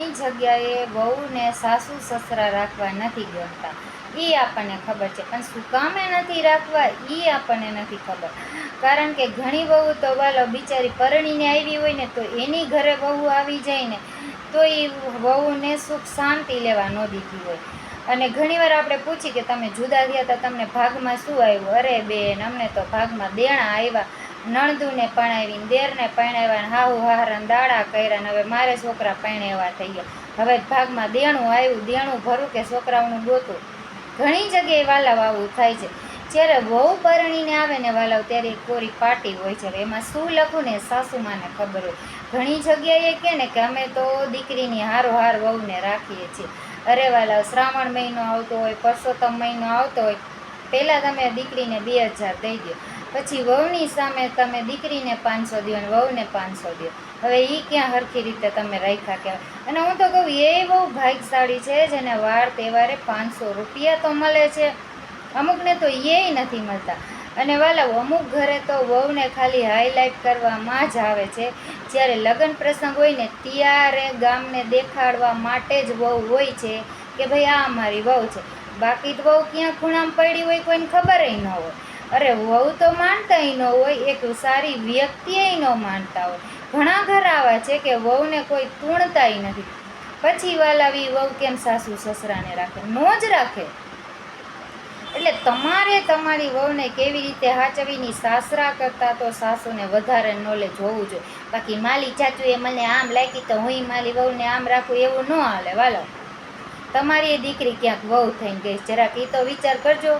ઘણી જગ્યાએ વહુને સાસુ સસરા રાખવા નથી ગમતા. એ આપણને ખબર છે. પણ શું કામે નથી રાખવા એ આપણને નથી ખબર. કારણ કે ઘણી વહુ તો વાલો બિચારી પરણીને આવી હોય ને તો એની ઘરે વહુ આવી જાય ને, તો એ વહુને સુખ શાંતિ લેવા ન દીધી હોય. અને ઘણીવાર આપણે પૂછી કે તમે જુદા થયા હતા તમને ભાગમાં શું આવ્યું? અરે બેન, અમને તો ભાગમાં દેણા આવ્યા. નણદુને પણાવીને દેરને પણાવ્યા ને હાહુ હારાને દાડા કર્યા ને હવે મારે છોકરા પણાવ્યા થઈ ગયા. હવે ભાગમાં દેણું આવ્યું, દેણું ભરું કે છોકરાઓનું ગોતું. ઘણી જગ્યાએ વાલાવ આવું થાય છે. જ્યારે વહુ પરણીને આવે ને વાલાવ, ત્યારે કોરી પાટી હોય છે. એમાં શું લખું ને સાસુમાને ખબર હોય. ઘણી જગ્યાએ કે ને કે અમે તો દીકરીની હારો હાર વહુને રાખીએ છીએ. અરે વાલાવ, શ્રાવણ મહિનો આવતો હોય, પરસોત્તમ મહિનો આવતો હોય પહેલાં તમે દીકરીને બે હજાર દઈ દો પછી વહુની સામે તમે દીકરીને પાંચસો દો અને વહુને પાંચસો દો હવે એ ક્યાં હરખી રીતે તમે રાખ્યા કહેવાય. અને હું તો કહું, એ બહુ ભાગ્યશાળી છે જેને વાર તહેવારે પાંચસો રૂપિયા તો મળે છે. અમુકને તો એ નથી મળતા. અને વાલા, અમુક ઘરે તો વહુને ખાલી હાઇલાઇટ કરવામાં જ આવે છે. જ્યારે લગ્ન પ્રસંગ હોય ને, ત્યારે ગામને દેખાડવા માટે જ વહુ હોય છે કે ભાઈ આ અમારી વહુ છે. બાકી તો વહુ ક્યાં ખૂણામાં પડી હોય કોઈને ખબર ન હોય. અરે વહુ તો માનતાય ન હોય, એક સારી વ્યક્તિએ ન માનતા હોય. ઘણા ઘર આવા છે કે વહુને કોઈ તૂણતાય નથી. પછી વાલાવી વહુ કેમ સાસુ સસરાને રાખે? નો જ રાખે. એટલે તમારે તમારી વહુને કેવી રીતે હાચવીની સાસરા કરતાં તો સાસુને વધારે નોલેજ હોવું જોઈએ. બાકી માલી ચાચુએ મને આમ લાગી તો હું માલી વહુને આમ રાખું એવું ન હાલે. વાલો. તમારી એ દીકરી ક્યાંક વહુ થઈને ગઈ જરાક એ તો વિચાર કરજો.